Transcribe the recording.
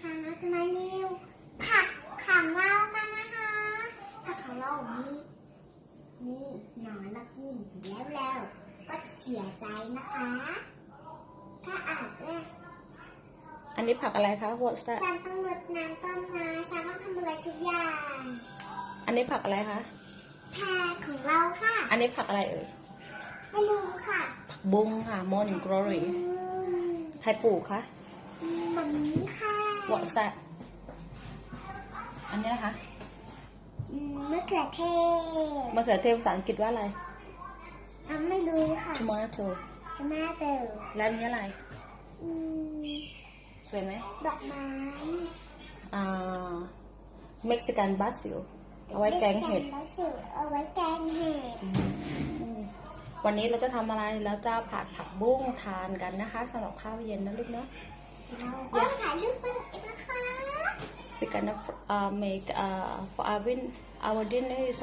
นะคะเราจะมารีวิวผักของเรากันนะคะผักของเรามีมีหนอนแล้วกินแล้วแล้วก็เสียใจนะคะถ้าอาบเนี่ยอันนี้ผักอะไรคะ What's that ฉันต้องรดน้ำต้นไม้ฉันต้องทำอะไรทุกอย่างอันนี้ผักอะไรคะแพรของเราค่ะ อันนี้ผักอะไรเอ่ยไม่รู้ค่ะ ผักบุ้งค่ะ Morning Glory อืมใครปลูกคะแบบนี้ค่ะ What's that อันนี้นะคะอืมมะเขือเทศมะเขือเทศภาษาอังกฤษว่าอะไรอะไม่รู้ค่ะ Tomato จะแม่เติมแล้วอันนี้อะไรอืมสวยไหมดอกไม้อ่า Mexican basil เอาไว้แกงเห็ดแล้วสูเอาไว้แกงเห็ดอืมวันนี้เราจะทำอะไรแล้วจะผัดผักบุ้งทานกันนะคะสำหรับข้าวเย็นนะลูกเนาะเราก็ถ่ายรู gonna uh, make uh, for our our dinner is